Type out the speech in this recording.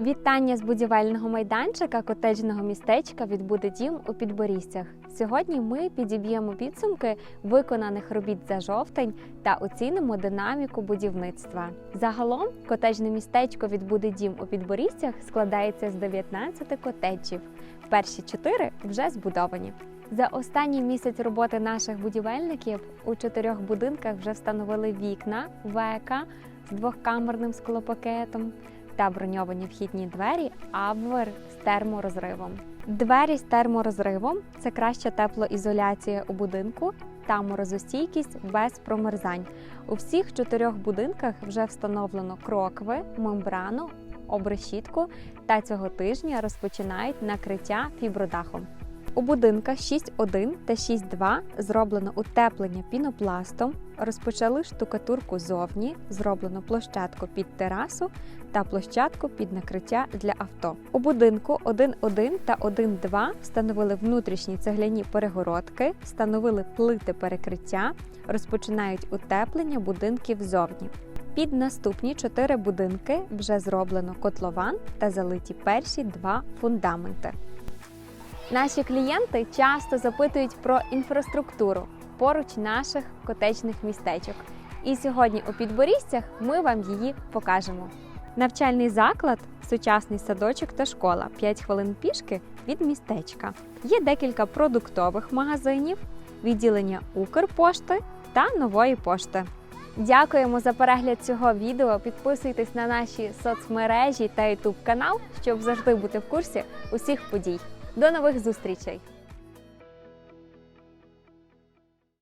Вітання з будівельного майданчика котеджного містечка відбуде дім у Підборіжцях. Сьогодні ми підіб'ємо підсумки виконаних робіт за жовтень та оцінимо динаміку будівництва. Загалом котеджне містечко відбуде дім у Підборіжцях складається з 19 котеджів. Перші чотири вже збудовані. За останній місяць роботи наших будівельників у чотирьох будинках вже встановили вікна ВЕКа з двохкамерним склопакетом та броньовані вхідні двері Абвер з терморозривом. Двері з терморозривом це краща теплоізоляція у будинку та морозостійкість без промерзань. У всіх чотирьох будинках вже встановлено крокви, мембрану, обрешітку та цього тижня розпочинають накриття фібродахом. У будинках 6.1 та 6.2 зроблено утеплення пінопластом, розпочали штукатурку зовні, зроблено площадку під терасу та площадку під накриття для авто. У будинку 1.1 та 1.2 встановили внутрішні цегляні перегородки, встановили плити перекриття, розпочинають утеплення будинків зовні. Під наступні чотири будинки вже зроблено котлован та залиті перші два фундаменти. Наші клієнти часто запитують про інфраструктуру поруч наших котечних містечок. І сьогодні у Підборіжцях ми вам її покажемо. Навчальний заклад, сучасний садочок та школа 5 хвилин пішки від містечка. Є декілька продуктових магазинів, відділення Укрпошти та нової пошти. Дякуємо за перегляд цього відео. Підписуйтесь на наші соцмережі та YouTube канал, щоб завжди бути в курсі усіх подій. До нових зустрічей!